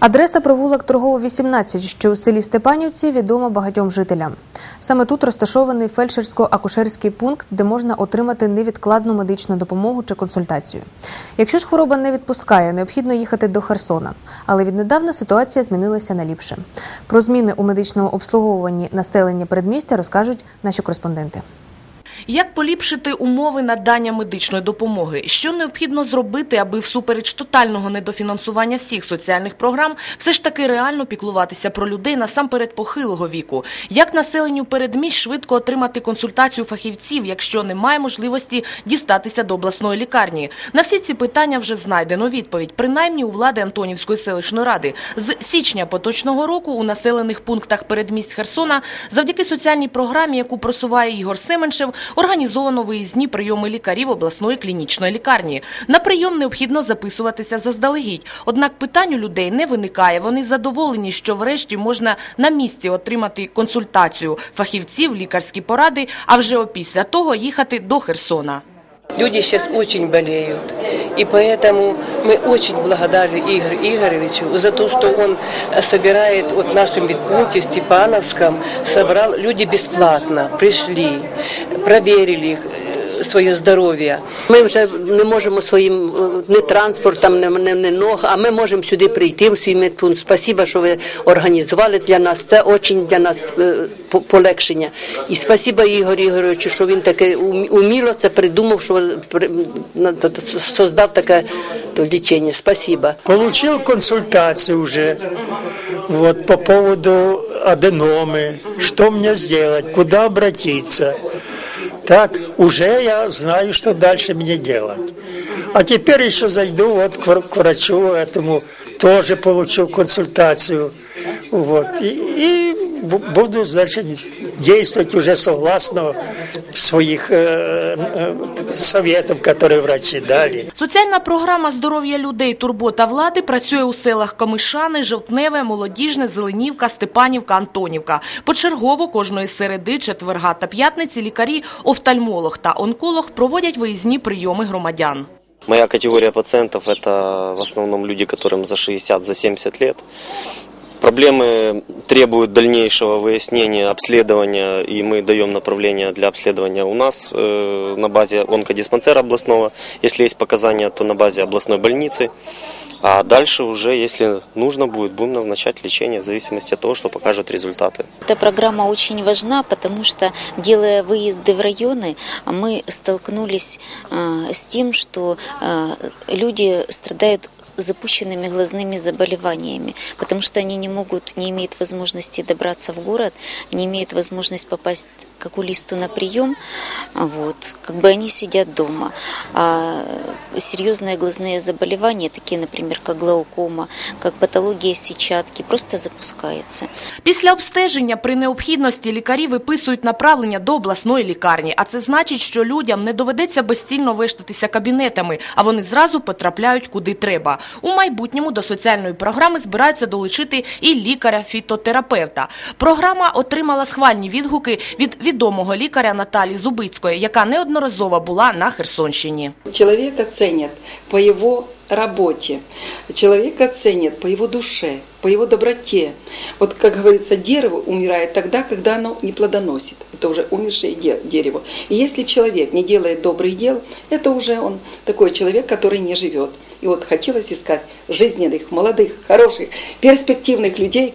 Адреса провулок Торгова 18, що у селі Степанівці, відома багатьом жителям. Саме тут розташований фельдшерсько-акушерський пункт, де можна отримати невідкладну медичну допомогу чи консультацію. Якщо ж хвороба не відпускає, необхідно їхати до Херсона. Але віднедавна ситуація змінилася на ліпше. Про зміни у медичному обслуговуванні населення передмістя розкажуть наші кореспонденти. Як поліпшити умови надання медичної допомоги? Що необхідно зробити, аби всупереч тотального недофінансування всіх соціальних програм все ж таки реально піклуватися про людей насамперед похилого віку? Як населенню передмість швидко отримати консультацію фахівців, якщо немає можливості дістатися до обласної лікарні? На всі ці питання вже знайдено відповідь, принаймні у влади Антонівської селищної ради. З січня поточного року у населених пунктах передмість Херсона завдяки соціальній програмі, яку просуває Ігор Семеншев, організовано виїзні прийоми лікарів обласної клінічної лікарні. На прийом необхідно записуватися заздалегідь. Однак питань у людей не виникає. Вони задоволені, що врешті можна на місці отримати консультацію фахівців, лікарські поради, а вже опісля того їхати до Херсона. Люди сейчас очень болеют. И поэтому мы очень благодарны Игорю Игоревичу за то, что он собирает вот в нашем медпункте в Степановском, собрал люди бесплатно, пришли, проверили э, своє здоров'я. Ми вже не можемо своїм е, не транспортом, не, не, не ног, а ми можемо сюди прийти в свій медпункт. Спасибо, що ви організували для нас. Це дуже для нас е, по- полегшення. І спасибо Ігорю Ігоровичу, що він таке ум- уміло це придумав, що создав таке лічення. Спасибо. Получил консультацию уже вот, по поводу аденомы, что мне сделать, куда обратиться. Так, уже я знаю, что дальше мне делать. А теперь еще зайду вот к вр- к врачу этому, тоже получу консультацию. Вот, и, и буду, значит, действовать уже согласно своих э, э, советов, которые врачи дали. Соціальна програма здоров'я людей Турбота влади працює у селах Комишани, Жовтневе, Молодіжне, Зеленівка, Степанівка, Антонівка. Почергово кожної середи, четверга та п'ятниці лікарі, офтальмолог та онколог проводять виїзні прийоми громадян. Моя категория пациентов – это в основном люди, которым за 60, за 70 лет. Проблемы требуют дальнейшего выяснения, обследования, и мы даем направление для обследования у нас э, на базе онкодиспансера областного. Если есть показания, то на базе областной больницы. А дальше уже, если нужно будет, будем назначать лечение в зависимости от того, что покажут результаты. Эта программа очень важна, потому что, делая выезды в районы, мы столкнулись э, с тем, что э, люди страдают запущенными глазными заболеваниями, потому что они не могут, не имеют возможности добраться в город, не имеют возможности попасть к окулисту на прием, вот, как бы они сидят дома. А серьезные глазные заболевания, такие, например, как глаукома, как патология сетчатки, просто запускается. Після обстеження при необхідності лікарі виписують направлення до обласної лікарні. А це значить, що людям не доведеться безцільно вештатися кабінетами, а вони зразу потрапляють куди треба. У майбутньому до соціальної програми збираються долучити і лікаря-фітотерапевта. Програма отримала схвальні відгуки від відомого лікаря Наталії Зубицької, яка неодноразово була на Херсонщині. Человека ценят по его работе, человека ценят по его душе, по его доброте. Вот, как говорится, дерево умирает тогда, когда оно не плодоносит. Это уже умершее де- дерево. И если человек не делает добрых дел, это уже он такой человек, который не живет. И вот хотелось искать жизненных, молодых, хороших, перспективных людей.